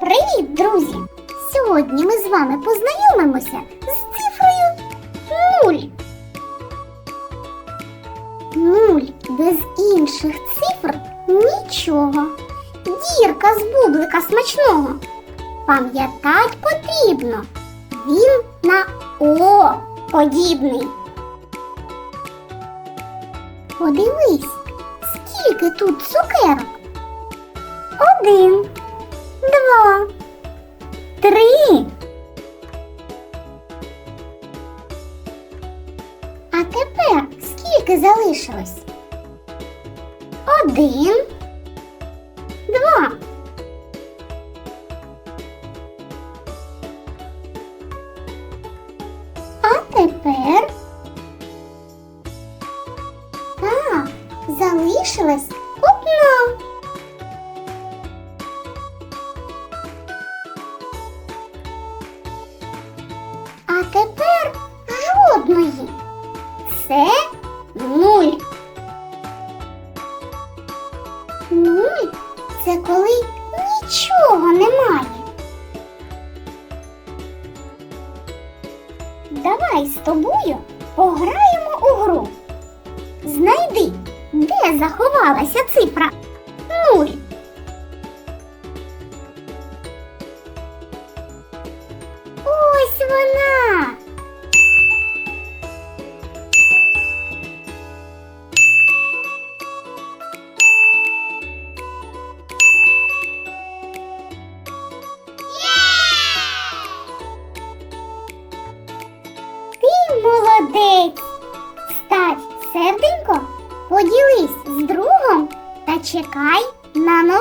Привіт, друзі! Сьогодні ми з вами познайомимося з цифрою нуль. Нуль без інших цифр нічого. Дірка з бублика смачного. Пам'ятать потрібно. Він на О подібний. Подивись, скільки тут цукерок. Один, два, три. А тепер скільки залишилось? Один, два. А тепер так, залишилась одна. Це нуль. Нуль це коли нічого немає. Давай з тобою пограємо у гру. Знайди, де заховалася цифра нуль. Ось вона. Молодець. Стать серденько, поділись з другом та чекай на новий.